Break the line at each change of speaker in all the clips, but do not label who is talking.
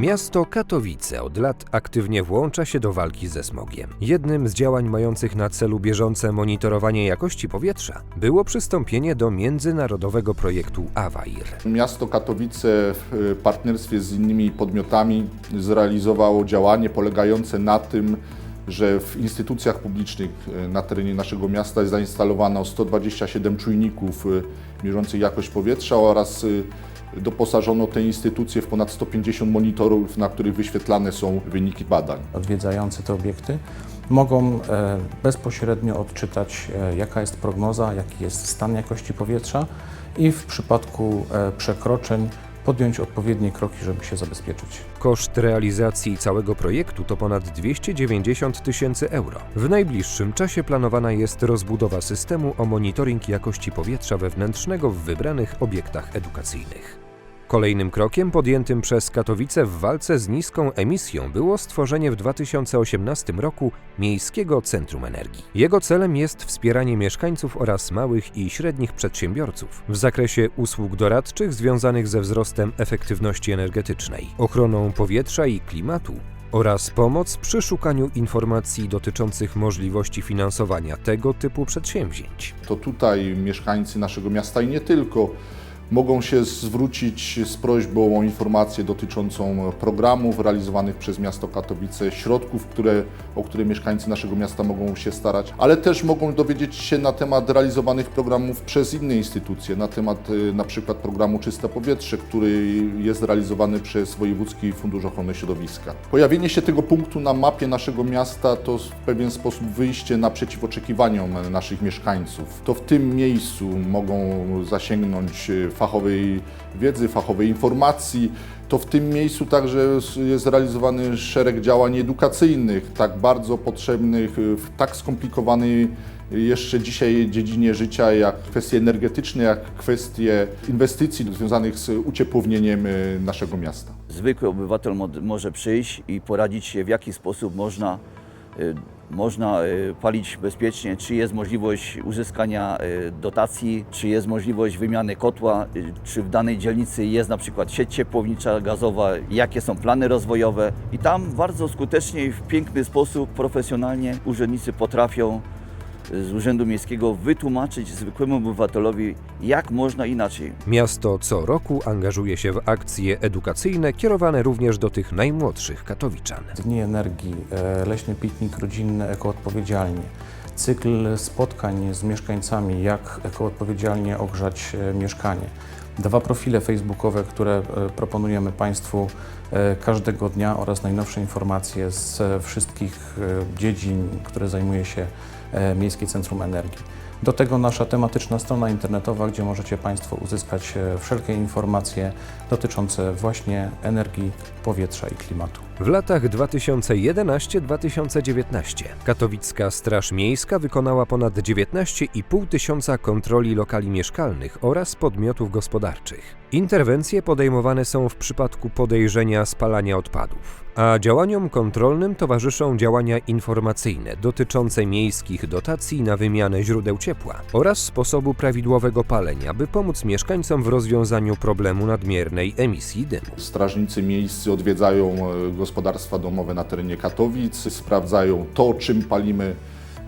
Miasto Katowice od lat aktywnie włącza się do walki ze smogiem. Jednym z działań mających na celu bieżące monitorowanie jakości powietrza było przystąpienie do międzynarodowego projektu AWAIR.
Miasto Katowice w partnerstwie z innymi podmiotami zrealizowało działanie polegające na tym, że w instytucjach publicznych e, na terenie naszego miasta zainstalowano 127 czujników e, mierzących jakość powietrza oraz doposażono te instytucje w ponad 150 monitorów, na których wyświetlane są wyniki badań.
odwiedzający te obiekty mogą e, bezpośrednio odczytać, e, jaka jest prognoza, jaki jest stan jakości powietrza i w przypadku e, przekroczeń podjąć odpowiednie kroki, żeby się zabezpieczyć.
Koszt realizacji całego projektu to ponad 290 tysięcy euro. W najbliższym czasie planowana jest rozbudowa systemu o monitoring jakości powietrza wewnętrznego w wybranych obiektach edukacyjnych. Kolejnym krokiem podjętym przez Katowice w walce z niską emisją było stworzenie w 2018 roku Miejskiego Centrum Energii. Jego celem jest wspieranie mieszkańców oraz małych i średnich przedsiębiorców w zakresie usług doradczych związanych ze wzrostem efektywności energetycznej, ochroną powietrza i klimatu oraz pomoc przy szukaniu informacji dotyczących możliwości finansowania tego typu przedsięwzięć.
To tutaj mieszkańcy naszego miasta i nie tylko mogą się zwrócić z prośbą o informację dotyczącą programów realizowanych przez miasto Katowice, środków, które, o które mieszkańcy naszego miasta mogą się starać, ale też mogą dowiedzieć się na temat realizowanych programów przez inne instytucje, na temat y, na przykład programu Czyste Powietrze, który jest realizowany przez Wojewódzki Fundusz Ochrony Środowiska. Pojawienie się tego punktu na mapie naszego miasta to w pewien sposób wyjście naprzeciw oczekiwaniom naszych mieszkańców. To w tym miejscu mogą zasięgnąć y, fachowej wiedzy, fachowej informacji. To w tym miejscu także jest realizowany szereg działań edukacyjnych, tak bardzo potrzebnych w tak skomplikowanej jeszcze dzisiaj dziedzinie życia, jak kwestie energetyczne, jak kwestie inwestycji związanych z uciepłownieniem y, naszego miasta.
Zwykły obywatel mo- może przyjść i poradzić się, w jaki sposób można, y, można y, palić bezpiecznie, czy jest możliwość uzyskania y, dotacji, czy jest możliwość wymiany kotła, y, czy w danej dzielnicy jest na przykład sieć ciepłownicza, gazowa, jakie są plany rozwojowe. I tam bardzo skutecznie i w piękny sposób, profesjonalnie urzędnicy potrafią z Urzędu Miejskiego wytłumaczyć zwykłemu obywatelowi, jak można inaczej.
Miasto co roku angażuje się w akcje edukacyjne kierowane również do tych najmłodszych katowiczan.
Dni Energii, e, Leśny Piknik Rodzinny Ekoodpowiedzialnie, cykl spotkań z mieszkańcami, jak ekoodpowiedzialnie ogrzać e, mieszkanie. Dwa profile facebookowe, które e, proponujemy Państwu e, każdego dnia oraz najnowsze informacje z e, wszystkich dziedzin, które zajmuje się Miejskie Centrum Energii. Do tego nasza tematyczna strona internetowa, gdzie możecie Państwo uzyskać wszelkie informacje dotyczące właśnie energii, powietrza i klimatu.
W latach 2011-2019 Katowicka Straż Miejska wykonała ponad 19,5 tysiąca kontroli lokali mieszkalnych oraz podmiotów gospodarczych. Interwencje podejmowane są w przypadku podejrzenia spalania odpadów, a działaniom kontrolnym towarzyszą działania informacyjne dotyczące miejskich dotacji na wymianę źródeł ciepła oraz sposobu prawidłowego palenia, by pomóc mieszkańcom w rozwiązaniu problemu nadmiernej emisji dymu.
Strażnicy miejscy odwiedzają e, gospodarstwa domowe na terenie Katowic, sprawdzają to, czym palimy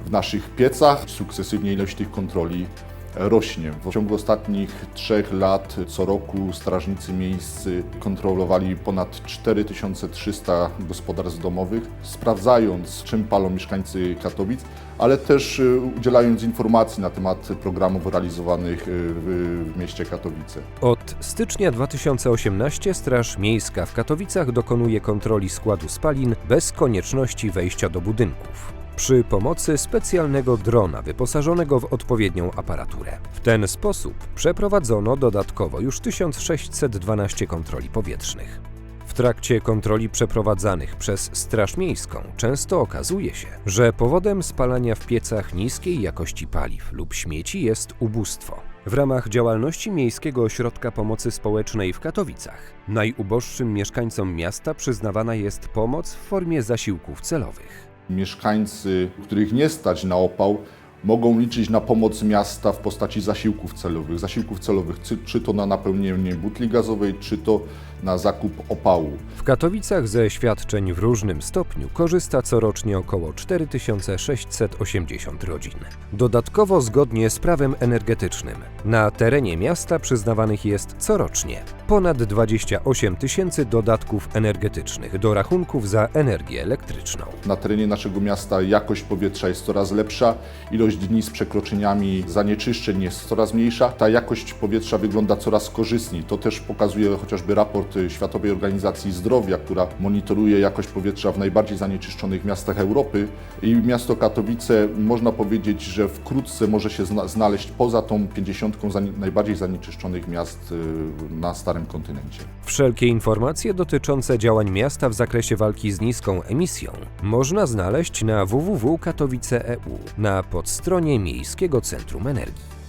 w naszych piecach. Sukcesywnie ilość tych kontroli rośnie. W ciągu ostatnich trzech lat co roku strażnicy miejscy kontrolowali ponad 4300 gospodarstw domowych, sprawdzając, czym palą mieszkańcy Katowic, ale też e, udzielając informacji na temat programów realizowanych e, w, w mieście Katowice.
Od stycznia 2018 Straż Miejska w Katowicach dokonuje kontroli składu spalin bez konieczności wejścia do budynków. Przy pomocy specjalnego drona wyposażonego w odpowiednią aparaturę. W ten sposób przeprowadzono dodatkowo już 1612 kontroli powietrznych. W trakcie kontroli przeprowadzanych przez Straż Miejską często okazuje się, że powodem spalania w piecach niskiej jakości paliw lub śmieci jest ubóstwo. W ramach działalności Miejskiego Ośrodka Pomocy Społecznej w Katowicach najuboższym mieszkańcom miasta przyznawana jest pomoc w formie zasiłków celowych.
Mieszkańcy, których nie stać na opał, mogą liczyć na pomoc miasta w postaci zasiłków celowych. Zasiłków celowych, czy, to na napełnienie butli gazowej, czy to na zakup opału.
W Katowicach ze świadczeń w różnym stopniu korzysta corocznie około 4680 rodzin. Dodatkowo zgodnie z prawem energetycznym na terenie miasta przyznawanych jest corocznie ponad 28 tysięcy dodatków energetycznych do rachunków za energię elektryczną.
Na terenie naszego miasta jakość powietrza jest coraz lepsza, ilość dni z przekroczeniami zanieczyszczeń jest coraz mniejsza. Ta jakość powietrza wygląda coraz korzystniej. To też pokazuje chociażby raport Światowej Organizacji Zdrowia, która monitoruje jakość powietrza w najbardziej zanieczyszczonych miastach Europy. I miasto Katowice można powiedzieć, że wkrótce może się zna- znaleźć poza tą 50 zani- najbardziej zanieczyszczonych miast y, na Kontynencie.
Wszelkie informacje dotyczące działań miasta w zakresie walki z niską emisją można znaleźć na www.katowice.eu na podstronie Miejskiego Centrum Energii.